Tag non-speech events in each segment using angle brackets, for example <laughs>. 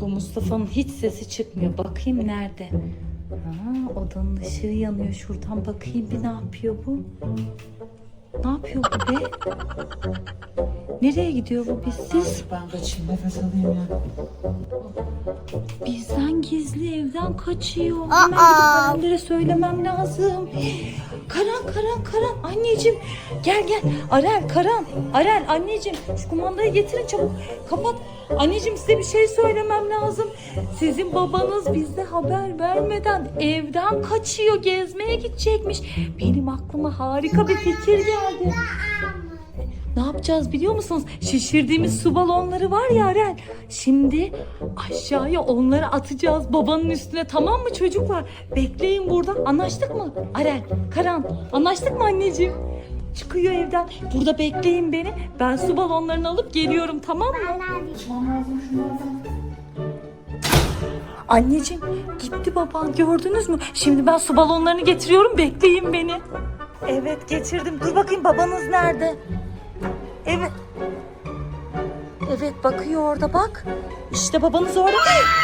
Bu Mustafa'nın hiç sesi çıkmıyor. Bakayım nerede? Ha, odanın ışığı yanıyor. Şuradan bakayım bir ne yapıyor bu? Ne yapıyor bu be? Nereye gidiyor bu bizsiz? Ben kaçayım nefes alayım ya. Bizden gizli evden kaçıyor. Hemen gidip annelere söylemem lazım. Karan Karan Karan anneciğim gel gel Arel Karan Arel anneciğim şu kumandayı getirin çabuk kapat. Anneciğim size bir şey söylemem lazım. Sizin babanız bizde haber vermeden evden kaçıyor gezmeye gidecekmiş. Benim aklıma harika bir fikir geldi. Ne yapacağız biliyor musunuz? Şişirdiğimiz su balonları var ya Arel. Şimdi aşağıya onları atacağız babanın üstüne tamam mı çocuklar? Bekleyin burada. Anlaştık mı? Arel, Karan anlaştık mı anneciğim? Çıkıyor evden. Burada bekleyin beni. Ben su balonlarını alıp geliyorum tamam mı? Anneciğim gitti baban gördünüz mü? Şimdi ben su balonlarını getiriyorum bekleyin beni. Evet getirdim. Dur bakayım babanız nerede? Evet. Evet bakıyor orada bak. İşte babanız orada.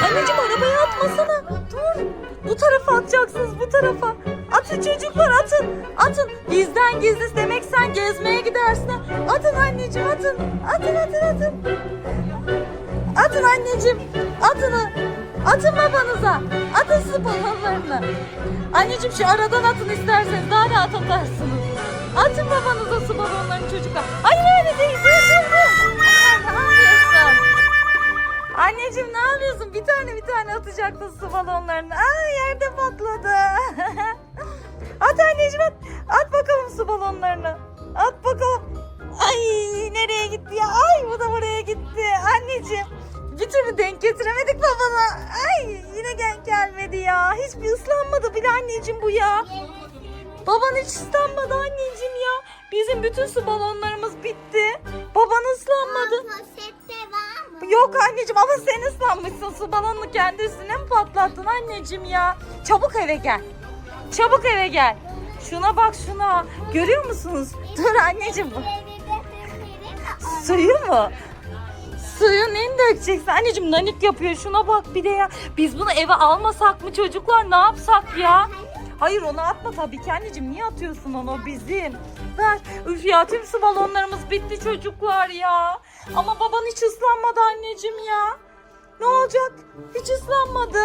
Anneciğim arabaya atmasana. Dur. Bu tarafa atacaksınız bu tarafa. Atın çocuklar atın. Atın. Bizden gizli demek sen gezmeye gidersin. Atın anneciğim atın. Atın atın atın. Atın anneciğim. Atın. Atın babanıza. Atın su. Anneciğim şu aradan atın isterseniz daha rahat atarsınız. Atın babanıza su balonlarını çocuklar. Hayır öyle değil. Dur dur? Anneciğim ne yapıyorsun? Bir tane bir tane atacaktın su balonlarını. Aa yerde patladı. <laughs> at anneciğim at. At bakalım su balonlarını. At bakalım. Ay nereye gitti ya? Ay bu da buraya gitti. Anneciğim bir türlü denk getiremedik babana. Ay yine denk gelmedi ya. Hiçbir ıslanmadı bile anneciğim bu ya. Baban hiç ıslanmadı anneciğim ya. Bizim bütün su balonlarımız bitti. Baban ıslanmadı. Yok anneciğim ama sen ıslanmışsın. Su balonunu kendi üstüne mi patlattın anneciğim ya? Çabuk eve gel. Çabuk eve gel. Şuna bak şuna. Görüyor musunuz? Dur anneciğim. bu- Suyu mu? Suyu neyini dökeceksin? Anneciğim nanik yapıyor. Şuna bak bir de ya. Biz bunu eve almasak mı çocuklar? Ne yapsak ya? Hayır onu atma tabii ki anneciğim. Niye atıyorsun onu? O bizim. Ver. Üf ya tüm su balonlarımız bitti çocuklar ya. Ama baban hiç ıslanmadı anneciğim ya. Ne olacak? Hiç ıslanmadı.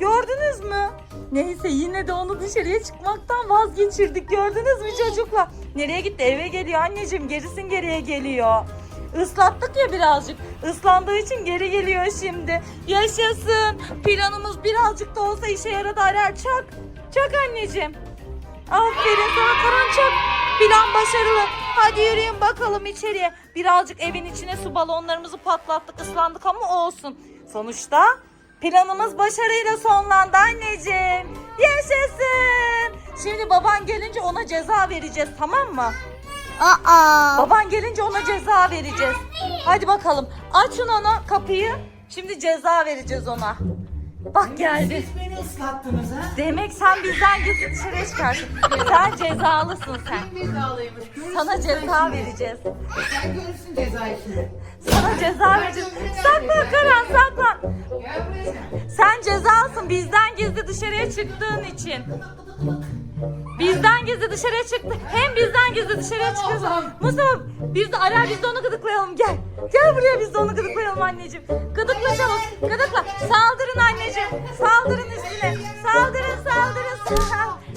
Gördünüz mü? Neyse yine de onu dışarıya çıkmaktan vazgeçirdik. Gördünüz mü çocuklar? Nereye gitti? Eve geliyor anneciğim. Gerisin geriye geliyor. Islattık ya birazcık. Islandığı için geri geliyor şimdi. Yaşasın. Planımız birazcık da olsa işe yaradı Arer. Çak. Çak anneciğim. Aferin sana Karan çak. Plan başarılı. Hadi yürüyün bakalım içeriye. Birazcık evin içine su balonlarımızı patlattık, ıslandık ama olsun. Sonuçta planımız başarıyla sonlandı anneciğim. Yaşasın. Şimdi baban gelince ona ceza vereceğiz tamam mı? Aa. Baban gelince ona ceza vereceğiz. Hadi bakalım. Açın ona kapıyı. Şimdi ceza vereceğiz ona. Bak geldi. Siz beni ıslattınız ha? Demek sen bizden gizli dışarıya çıkarsın. Sen cezalısın sen. Kim cezalıymış? Görürsün Sana ceza vereceğiz. Sen görürsün cezayı şimdi. Sana ceza vereceğiz. Saklan Karan saklan. Sen. Cezalısın bizden gizli dışarıya çıktığın için. Bizden gizli dışarıya çıktı. Hem bizden gizli dışarıya çıkıyorsun. Mustafa biz de arar biz de onu gıdıklayalım gel. Gel buraya biz de onu gıdıklayalım anneciğim. Gıdıkla çabuk. Gıdıkla. Saldırın anneciğim. Saldırın üstüne. Saldırın saldırın.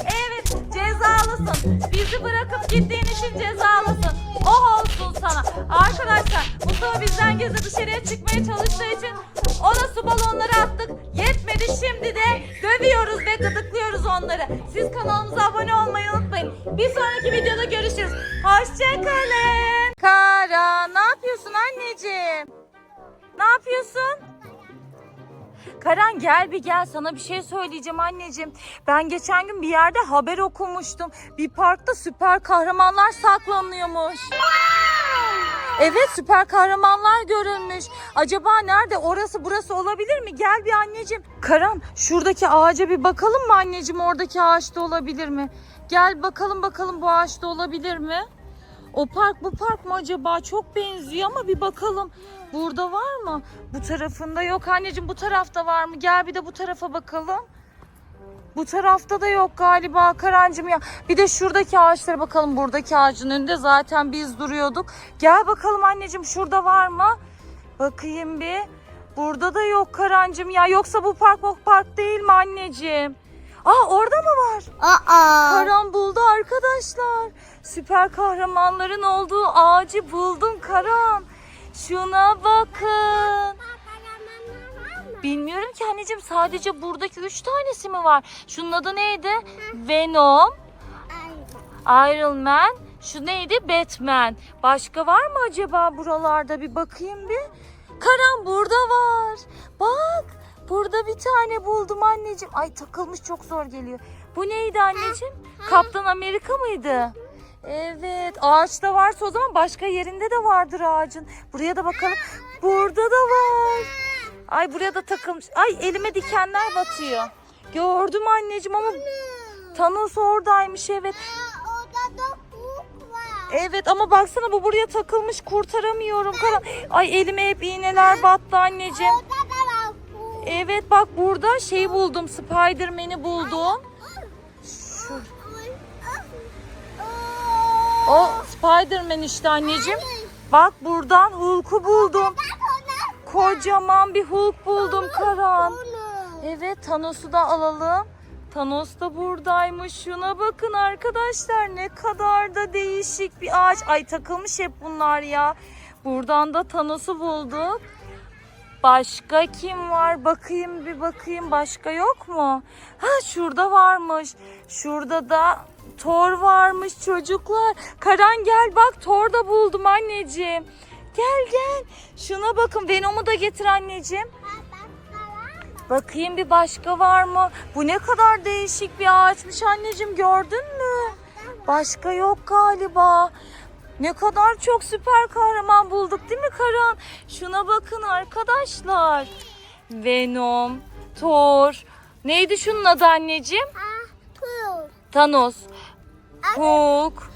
Evet cezalısın. Bizi bırakıp gittiğin için cezalısın. Oh olsun sana. Arkadaşlar Mustafa bizden gizli dışarıya çıkmaya çalıştığı için ona su balonları attık. Yetmedi şimdi de dövüyoruz ve gıdıklıyoruz onları. Siz kanalımıza abone olmayı unutmayın. Bir sonraki videoda görüşürüz. Hoşçakalın. Kara ne yapıyorsun anneciğim? Ne yapıyorsun? Karan gel bir gel sana bir şey söyleyeceğim anneciğim. Ben geçen gün bir yerde haber okumuştum. Bir parkta süper kahramanlar saklanıyormuş. Evet süper kahramanlar görülmüş. Acaba nerede? Orası burası olabilir mi? Gel bir anneciğim. Karan şuradaki ağaca bir bakalım mı anneciğim? Oradaki ağaçta olabilir mi? Gel bakalım bakalım bu ağaçta olabilir mi? O park bu park mı acaba? Çok benziyor ama bir bakalım. Burada var mı? Bu tarafında yok anneciğim. Bu tarafta var mı? Gel bir de bu tarafa bakalım. Bu tarafta da yok galiba Karancığım ya. Bir de şuradaki ağaçlara bakalım. Buradaki ağacın önünde zaten biz duruyorduk. Gel bakalım anneciğim şurada var mı? Bakayım bir. Burada da yok Karancığım ya. Yoksa bu park bu park değil mi anneciğim? Aa orada mı var? Aa. Karan buldu arkadaşlar. Süper kahramanların olduğu ağacı buldum Karan. Şuna bakın. Bilmiyorum ki anneciğim sadece buradaki üç tanesi mi var? Şunun adı neydi? Venom, Iron Man, şu neydi? Batman. Başka var mı acaba buralarda? Bir bakayım bir. Karan burada var. Bak burada bir tane buldum anneciğim. Ay takılmış çok zor geliyor. Bu neydi anneciğim? Kaptan Amerika mıydı? Evet ağaçta varsa o zaman başka yerinde de vardır ağacın. Buraya da bakalım. Burada da var. Ay buraya da takılmış. Ay elime dikenler batıyor. Gördüm anneciğim ama Thanos oradaymış evet. Evet ama baksana bu buraya takılmış kurtaramıyorum. Karan. Ay elime hep iğneler battı anneciğim. Evet bak burada şey buldum. Spiderman'i buldum. Şu. O Spiderman işte anneciğim. Bak buradan Hulk'u buldum. Kocaman bir Hulk buldum Karan. Evet Thanos'u da alalım. Thanos da buradaymış. Şuna bakın arkadaşlar ne kadar da değişik bir ağaç. Ay takılmış hep bunlar ya. Buradan da Thanos'u bulduk. Başka kim var? Bakayım bir bakayım. Başka yok mu? Ha şurada varmış. Şurada da Thor varmış çocuklar. Karan gel bak Thor da buldum anneciğim. Gel gel. Şuna bakın Venom'u da getir anneciğim. Bakayım bir başka var mı? Bu ne kadar değişik bir ağaçmış anneciğim gördün mü? Başka yok galiba. Ne kadar çok süper kahraman bulduk değil mi Karan? Şuna bakın arkadaşlar. Venom, Thor. Neydi şunun adı anneciğim? Thanos, Hulk.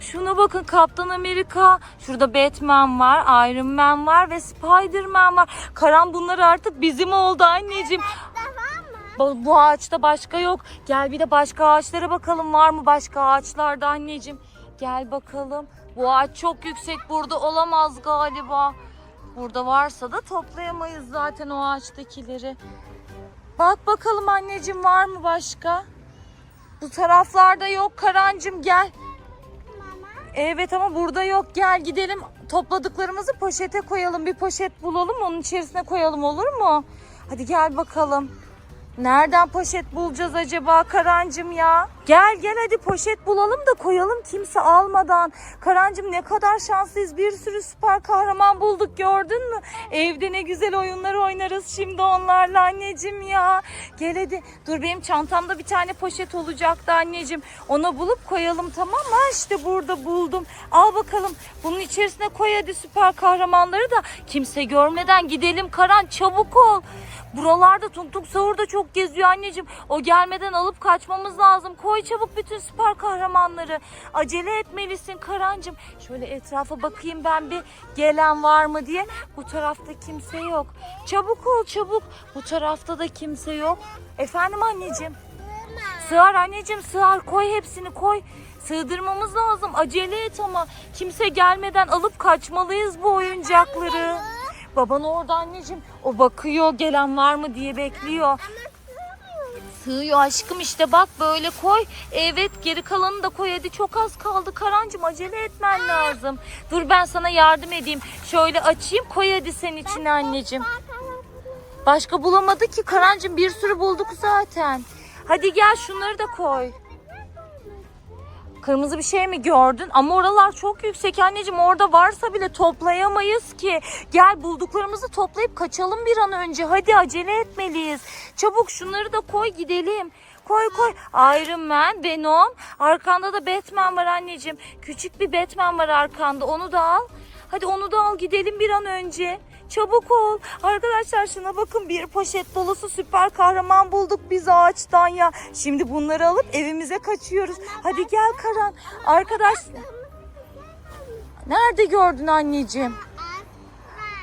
Şuna bakın Kaptan Amerika. Şurada Batman var, Iron Man var ve Spider-Man var. Karan bunlar artık bizim oldu anneciğim. Bu, bu ağaçta başka yok. Gel bir de başka ağaçlara bakalım var mı başka ağaçlarda anneciğim. Gel bakalım. Bu ağaç çok yüksek burada olamaz galiba. Burada varsa da toplayamayız zaten o ağaçtakileri. Bak bakalım anneciğim var mı başka? Bu taraflarda yok Karancım gel. Evet ama burada yok. Gel gidelim topladıklarımızı poşete koyalım. Bir poşet bulalım onun içerisine koyalım olur mu? Hadi gel bakalım. Nereden poşet bulacağız acaba Karancım ya? Gel gel hadi poşet bulalım da koyalım kimse almadan. Karancım ne kadar şanslıyız. Bir sürü süper kahraman bulduk gördün mü? Evde ne güzel oyunlar oynarız şimdi onlarla anneciğim ya. Gel hadi. Dur benim çantamda bir tane poşet olacaktı anneciğim. Onu bulup koyalım tamam mı? İşte burada buldum. Al bakalım. Bunun içerisine koy hadi süper kahramanları da kimse görmeden gidelim Karan çabuk ol. Buralarda Tung Sahur da çok geziyor anneciğim. O gelmeden alıp kaçmamız lazım. Koy çabuk bütün süper kahramanları. Acele etmelisin Karancığım. Şöyle etrafa bakayım ben bir gelen var mı diye. Bu tarafta kimse yok. Çabuk ol çabuk. Bu tarafta da kimse yok. Efendim anneciğim. Sığar anneciğim sığar. Koy hepsini koy. Sığdırmamız lazım. Acele et ama. Kimse gelmeden alıp kaçmalıyız bu oyuncakları. Baban orada anneciğim. O bakıyor gelen var mı diye bekliyor. Sığıyor aşkım işte bak böyle koy. Evet geri kalanını da koy hadi çok az kaldı Karancığım acele etmen lazım. Dur ben sana yardım edeyim. Şöyle açayım koy hadi sen içine anneciğim. Başka bulamadı ki Karancığım bir sürü bulduk zaten. Hadi gel şunları da koy. Kırmızı bir şey mi gördün? Ama oralar çok yüksek anneciğim. Orada varsa bile toplayamayız ki. Gel bulduklarımızı toplayıp kaçalım bir an önce. Hadi acele etmeliyiz. Çabuk şunları da koy gidelim. Koy koy. Iron Man, Venom. Arkanda da Batman var anneciğim. Küçük bir Batman var arkanda. Onu da al. Hadi onu da al gidelim bir an önce. Çabuk ol. Arkadaşlar şuna bakın bir poşet dolusu süper kahraman bulduk biz ağaçtan ya. Şimdi bunları alıp evimize kaçıyoruz. Hadi gel Karan. Arkadaş nerede gördün anneciğim?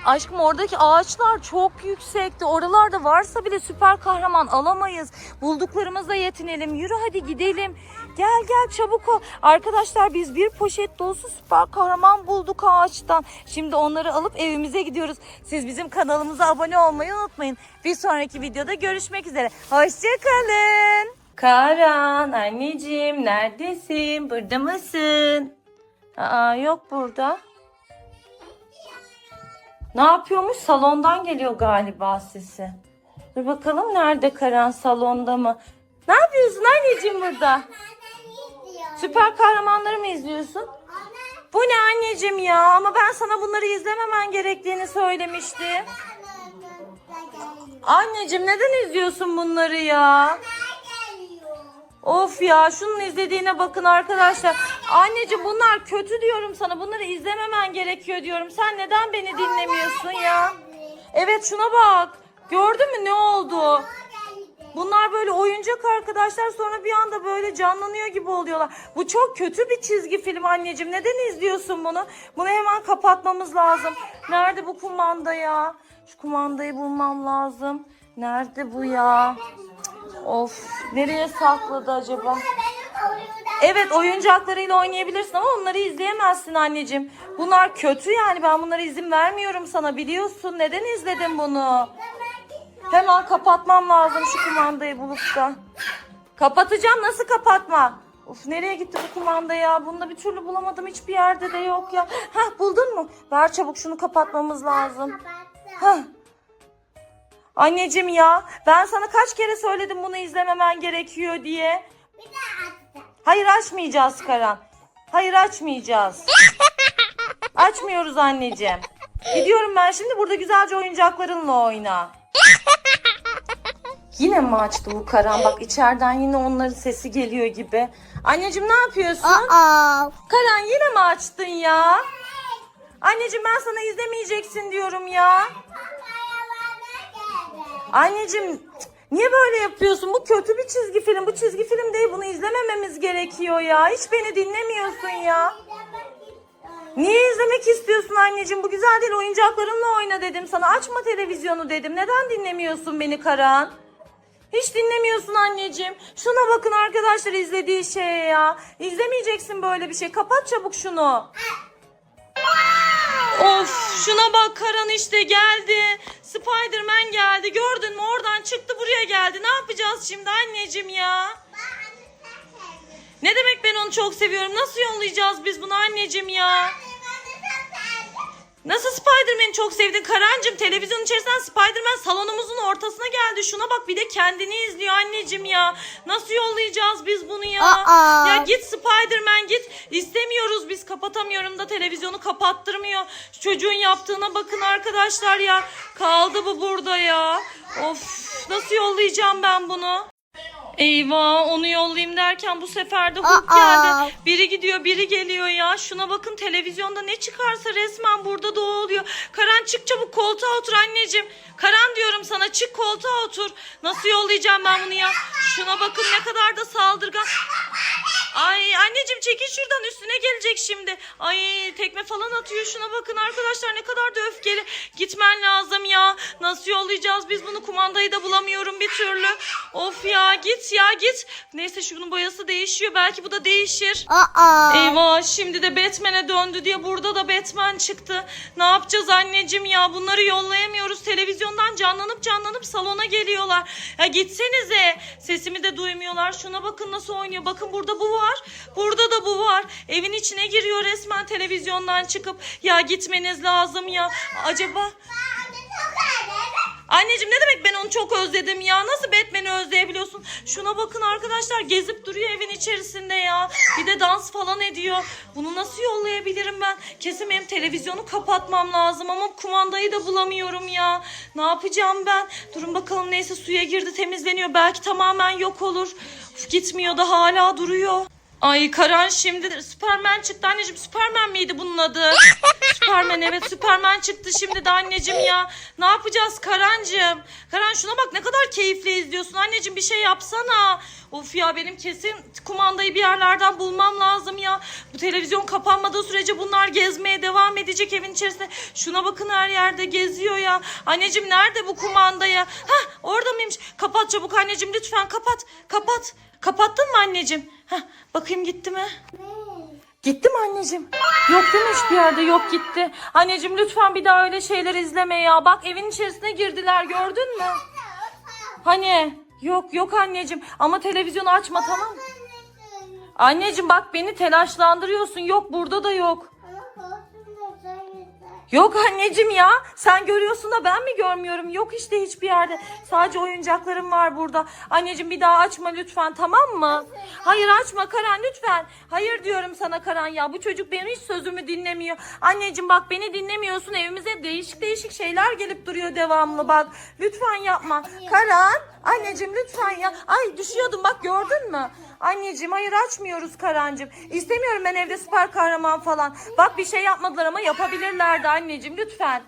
Aşkım oradaki ağaçlar çok yüksekti. Oralarda varsa bile süper kahraman alamayız. Bulduklarımızla yetinelim. Yürü hadi gidelim. Gel gel çabuk ol. Arkadaşlar biz bir poşet dolusu süper kahraman bulduk ağaçtan. Şimdi onları alıp evimize gidiyoruz. Siz bizim kanalımıza abone olmayı unutmayın. Bir sonraki videoda görüşmek üzere. Hoşçakalın. Karan anneciğim neredesin? Burada mısın? Aa yok burada. Ne yapıyormuş? Salondan geliyor galiba sesi. Dur bakalım nerede Karan salonda mı? Ne yapıyorsun anneciğim burada? Süper kahramanları mı izliyorsun? Bu ne anneciğim ya? Ama ben sana bunları izlememen gerektiğini söylemiştim. Anneciğim neden izliyorsun bunları ya? Of ya şunun izlediğine bakın arkadaşlar. Anneciğim bunlar kötü diyorum sana. Bunları izlememen gerekiyor diyorum. Sen neden beni dinlemiyorsun ya? Evet şuna bak. Gördün mü ne oldu? Bunlar böyle oyuncak arkadaşlar sonra bir anda böyle canlanıyor gibi oluyorlar. Bu çok kötü bir çizgi film anneciğim. Neden izliyorsun bunu? Bunu hemen kapatmamız lazım. Nerede bu kumanda ya? Şu kumandayı bulmam lazım. Nerede bu ya? Of nereye sakladı acaba? Evet oyuncaklarıyla oynayabilirsin ama onları izleyemezsin anneciğim. Bunlar kötü yani ben bunlara izin vermiyorum sana biliyorsun. Neden izledin bunu? Hemen kapatmam lazım şu kumandayı bulup da. Kapatacağım nasıl kapatma? Of nereye gitti bu kumanda ya? Bunu da bir türlü bulamadım hiçbir yerde de yok ya. Hah buldun mu? Ver çabuk şunu kapatmamız lazım. Hah. Anneciğim ya ben sana kaç kere söyledim bunu izlememen gerekiyor diye. Hayır açmayacağız Karan. Hayır açmayacağız. <laughs> Açmıyoruz anneciğim. Gidiyorum ben şimdi burada güzelce oyuncaklarınla oyna. Yine mi açtı bu Karan? Bak içeriden yine onların sesi geliyor gibi. Anneciğim ne yapıyorsun? Aa. Karan yine mi açtın ya? Anneciğim ben sana izlemeyeceksin diyorum ya. Anneciğim niye böyle yapıyorsun? Bu kötü bir çizgi film. Bu çizgi film değil. Bunu izlemememiz gerekiyor ya. Hiç beni dinlemiyorsun ya. Niye izlemek istiyorsun anneciğim? Bu güzel değil. Oyuncaklarınla oyna dedim sana. Açma televizyonu dedim. Neden dinlemiyorsun beni Karan? Hiç dinlemiyorsun anneciğim. Şuna bakın arkadaşlar izlediği şeye ya. İzlemeyeceksin böyle bir şey. Kapat çabuk şunu. Of şuna bak Karan işte geldi. Spiderman geldi. Gördün mü oradan çıktı buraya geldi. Ne yapacağız şimdi anneciğim ya? Ne demek ben onu çok seviyorum. Nasıl yollayacağız biz bunu anneciğim ya? Nasıl Spider-Man'i çok sevdin Karancığım? Televizyonun içerisinden Spider-Man salonumuzun ortasına geldi. Şuna bak bir de kendini izliyor anneciğim ya. Nasıl yollayacağız biz bunu ya? Aa. Ya git Spider-Man git. İstemiyoruz biz kapatamıyorum da televizyonu kapattırmıyor. Şu çocuğun yaptığına bakın arkadaşlar ya. Kaldı bu burada ya. Of nasıl yollayacağım ben bunu? Eyvah onu yollayayım derken bu sefer de Hulk Aa. geldi. Biri gidiyor biri geliyor ya. Şuna bakın televizyonda ne çıkarsa resmen burada da oluyor. Karan çık çabuk koltuğa otur anneciğim. Karan diyorum sana çık koltuğa otur. Nasıl yollayacağım ben bunu ya? Şuna bakın ne kadar da saldırgan. Ay anneciğim çekil şuradan üstüne gelecek şimdi. Ay tekme falan atıyor şuna bakın arkadaşlar ne kadar da öfkeli. Gitmen lazım ya. Nasıl yollayacağız biz bunu kumandayı da bulamıyorum bir türlü. Of ya git ya git. Neyse şunun boyası değişiyor belki bu da değişir. Aa. Eyvah şimdi de Batman'e döndü diye burada da Batman çıktı. Ne yapacağız anneciğim ya bunları yollayamıyoruz. Televizyondan canlanıp canlanıp salona geliyorlar. Ya gitsenize sesimi de duymuyorlar. Şuna bakın nasıl oynuyor. Bakın burada bu var. Burada da bu var. Evin içine giriyor resmen televizyondan çıkıp. Ya gitmeniz lazım ya. Acaba... Anneciğim ne demek ben onu çok özledim ya. Nasıl Batman'i özleyebiliyorsun? Şuna bakın arkadaşlar gezip duruyor evin içerisinde ya. Bir de dans falan ediyor. Bunu nasıl yollayabilirim ben? Kesin benim televizyonu kapatmam lazım ama kumandayı da bulamıyorum ya. Ne yapacağım ben? Durun bakalım neyse suya girdi temizleniyor. Belki tamamen yok olur. Uf, gitmiyor da hala duruyor. Ay Karan şimdi Süpermen çıktı anneciğim. Süpermen miydi bunun adı? Süpermen evet Süpermen çıktı şimdi de anneciğim ya. Ne yapacağız Karancığım? Karan şuna bak ne kadar keyifli izliyorsun. Anneciğim bir şey yapsana. Of ya benim kesin kumandayı bir yerlerden bulmam lazım ya. Bu televizyon kapanmadığı sürece bunlar gezmeye devam edecek evin içerisinde. Şuna bakın her yerde geziyor ya. Anneciğim nerede bu kumanda ya? Hah orada mıymış? Kapat çabuk anneciğim lütfen kapat. Kapat. Kapattın mı anneciğim? Hah bakayım gitti mi? Gitti mi anneciğim? Yok değil mi hiçbir yerde? Yok gitti. Anneciğim lütfen bir daha öyle şeyler izleme ya. Bak evin içerisine girdiler gördün mü? Hani? Yok yok anneciğim ama televizyonu açma tamam mı? Anneciğim bak beni telaşlandırıyorsun. Yok burada da yok. Yok anneciğim ya. Sen görüyorsun da ben mi görmüyorum? Yok işte hiçbir yerde. Sadece oyuncaklarım var burada. Anneciğim bir daha açma lütfen tamam mı? Hayır açma Karan lütfen. Hayır diyorum sana Karan ya. Bu çocuk benim hiç sözümü dinlemiyor. Anneciğim bak beni dinlemiyorsun. Evimize değişik değişik şeyler gelip duruyor devamlı bak. Lütfen yapma. Karan anneciğim lütfen ya. Ay düşüyordum bak gördün mü? Anneciğim hayır açmıyoruz Karancığım. İstemiyorum ben evde süper kahraman falan. Bak bir şey yapmadılar ama yapabilirlerdi anneciğim lütfen.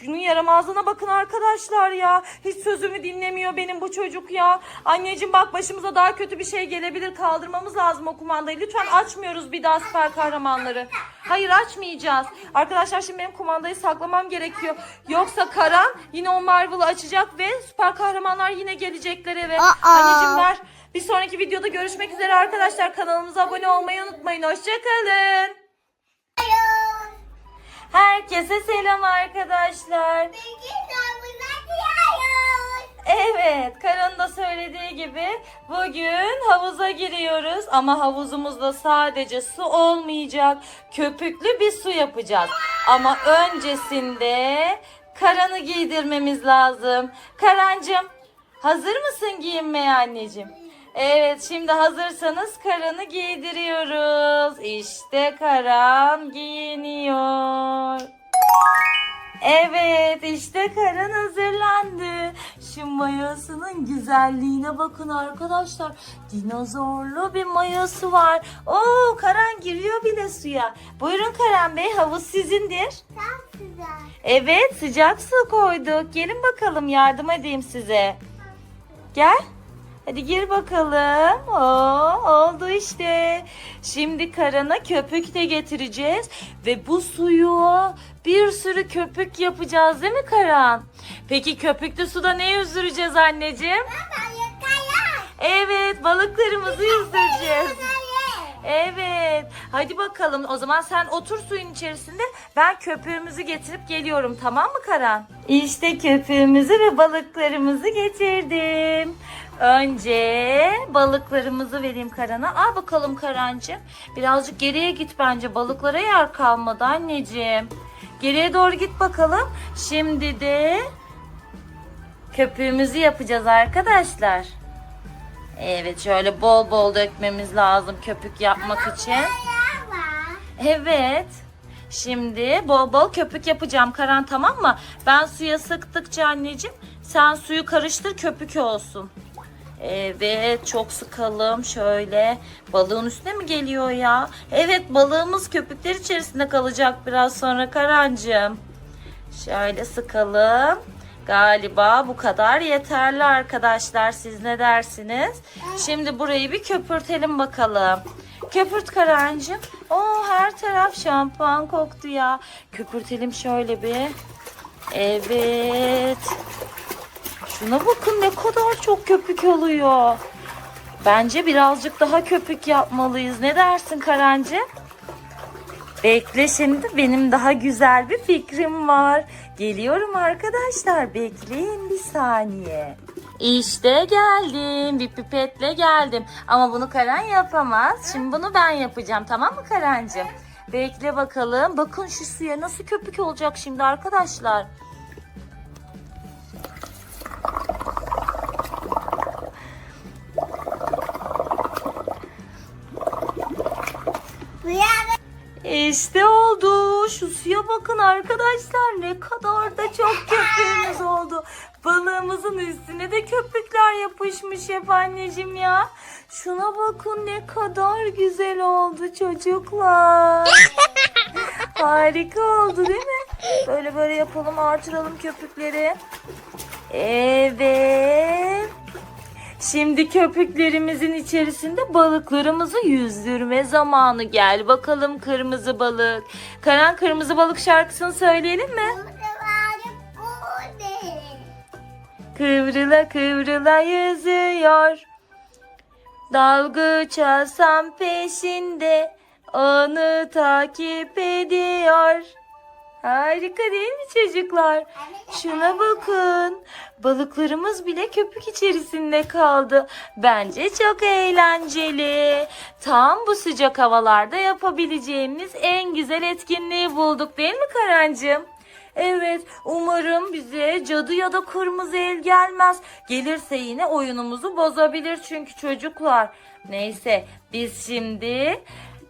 Şunun yaramazlığına bakın arkadaşlar ya. Hiç sözümü dinlemiyor benim bu çocuk ya. Anneciğim bak başımıza daha kötü bir şey gelebilir. Kaldırmamız lazım o kumandayı. Lütfen açmıyoruz bir daha süper kahramanları. Hayır açmayacağız. Arkadaşlar şimdi benim kumandayı saklamam gerekiyor. Yoksa Karan yine o Marvel'ı açacak ve süper kahramanlar yine gelecekler eve. Aa. Anneciğim ver. Bir sonraki videoda görüşmek üzere arkadaşlar. Kanalımıza abone olmayı unutmayın. Hoşçakalın. Herkese selam arkadaşlar. Evet, Karan da söylediği gibi bugün havuza giriyoruz ama havuzumuzda sadece su olmayacak. Köpüklü bir su yapacağız. Ama öncesinde Karan'ı giydirmemiz lazım. Karancığım, hazır mısın giyinmeye anneciğim? Evet, şimdi hazırsanız Karan'ı giydiriyoruz. İşte Karan giyiniyor. Evet işte Karan hazırlandı. Şu mayosunun güzelliğine bakın arkadaşlar. Dinozorlu bir mayosu var. Oo Karan giriyor bile suya. Buyurun Karan Bey havuz sizindir. Evet sıcak su koyduk. Gelin bakalım yardım edeyim size. Gel. Hadi gir bakalım. Oo, oldu işte. Şimdi karana köpük de getireceğiz. Ve bu suyu bir sürü köpük yapacağız değil mi Karan? Peki köpüklü suda ne yüzdüreceğiz anneciğim? Evet balıklarımızı yüzdüreceğiz. Evet. Hadi bakalım. O zaman sen otur suyun içerisinde. Ben köpüğümüzü getirip geliyorum. Tamam mı Karan? İşte köpüğümüzü ve balıklarımızı getirdim. Önce balıklarımızı vereyim Karan'a. Al bakalım Karancığım. Birazcık geriye git bence. Balıklara yer kalmadı anneciğim. Geriye doğru git bakalım. Şimdi de köpüğümüzü yapacağız arkadaşlar. Evet şöyle bol bol dökmemiz lazım köpük yapmak için. Evet. Şimdi bol bol köpük yapacağım Karan tamam mı? Ben suya sıktıkça anneciğim sen suyu karıştır köpük olsun. Evet çok sıkalım şöyle. Balığın üstüne mi geliyor ya? Evet balığımız köpükler içerisinde kalacak biraz sonra Karancığım. Şöyle sıkalım. Galiba bu kadar yeterli arkadaşlar. Siz ne dersiniz? Şimdi burayı bir köpürtelim bakalım. Köpürt Karancığım. Oo her taraf şampuan koktu ya. Köpürtelim şöyle bir. Evet. Şuna bakın ne kadar çok köpük oluyor. Bence birazcık daha köpük yapmalıyız. Ne dersin Karancı? Bekle şimdi benim daha güzel bir fikrim var. Geliyorum arkadaşlar. Bekleyin bir saniye. İşte geldim. Bir pipetle geldim. Ama bunu Karan yapamaz. Şimdi bunu ben yapacağım. Tamam mı Karancığım? Bekle bakalım. Bakın şu suya nasıl köpük olacak şimdi arkadaşlar. İşte oldu. Şu suya bakın arkadaşlar. Ne kadar da çok köpüğümüz oldu. Balığımızın üstüne de köpükler yapışmış hep anneciğim ya. Şuna bakın ne kadar güzel oldu çocuklar. Harika oldu değil mi? Böyle böyle yapalım artıralım köpükleri. Evet. Şimdi köpüklerimizin içerisinde balıklarımızı yüzdürme zamanı. Gel bakalım kırmızı balık. Karan kırmızı balık şarkısını söyleyelim mi? Kıvrıla kıvrıla yüzüyor. Dalgıç peşinde onu takip ediyor. Harika değil mi çocuklar? Şuna bakın. Balıklarımız bile köpük içerisinde kaldı. Bence çok eğlenceli. Tam bu sıcak havalarda yapabileceğimiz en güzel etkinliği bulduk değil mi Karancığım? Evet, umarım bize cadı ya da kırmızı el gelmez. Gelirse yine oyunumuzu bozabilir çünkü çocuklar. Neyse, biz şimdi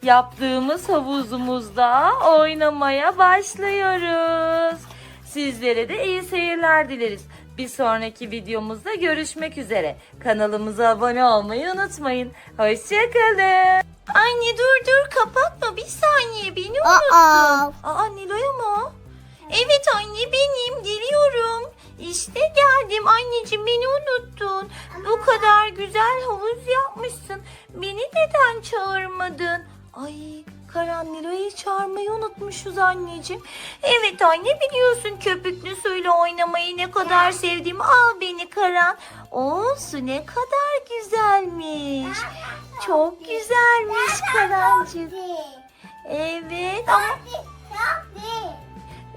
yaptığımız havuzumuzda oynamaya başlıyoruz. Sizlere de iyi seyirler dileriz. Bir sonraki videomuzda görüşmek üzere. Kanalımıza abone olmayı unutmayın. Hoşçakalın. Anne dur dur kapatma bir saniye beni unuttun. Aa. Aa Nilo'ya mı? Evet anne benim geliyorum. İşte geldim anneciğim beni unuttun. Bu kadar güzel havuz yapmışsın. Beni neden çağırmadın? Ay Karan Nilo'yu çağırmayı unutmuşuz anneciğim. Evet anne biliyorsun köpüklü suyla oynamayı ne kadar sevdiğimi. Al beni Karan. O su ne kadar güzelmiş. Çok güzelmiş Karancığım. Evet ama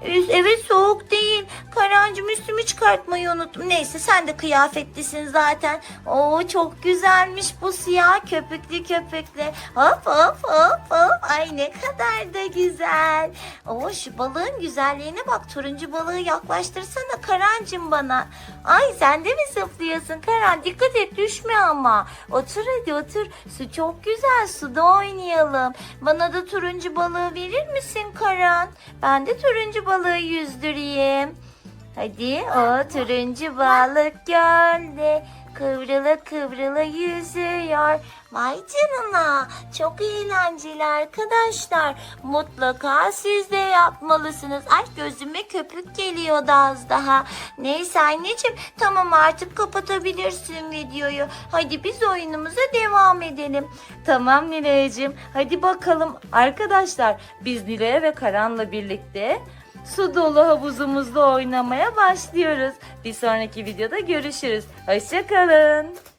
Evet soğuk değil. Karancım üstümü çıkartmayı unuttum. Neyse sen de kıyafetlisin zaten. Oo çok güzelmiş bu siyah köpüklü köpüklü. Hop hop hop hop. Ay ne kadar da güzel. Oo şu balığın güzelliğine bak. Turuncu balığı yaklaştırsana Karancım bana. Ay sen de mi zıplıyorsun Karan? Dikkat et düşme ama. Otur hadi otur. Su çok güzel. Suda oynayalım. Bana da turuncu balığı verir misin Karan? Ben de turuncu balığı yüzdüreyim. Hadi o turuncu balık gölde kıvrıla kıvrıla yüzüyor. Vay canına çok eğlenceli arkadaşlar. Mutlaka siz de yapmalısınız. Ay gözüme köpük geliyordu az daha. Neyse anneciğim tamam artık kapatabilirsin videoyu. Hadi biz oyunumuza devam edelim. Tamam Nilay'cığım hadi bakalım. Arkadaşlar biz Nilay ve Karan'la birlikte su dolu havuzumuzda oynamaya başlıyoruz. Bir sonraki videoda görüşürüz. Hoşçakalın.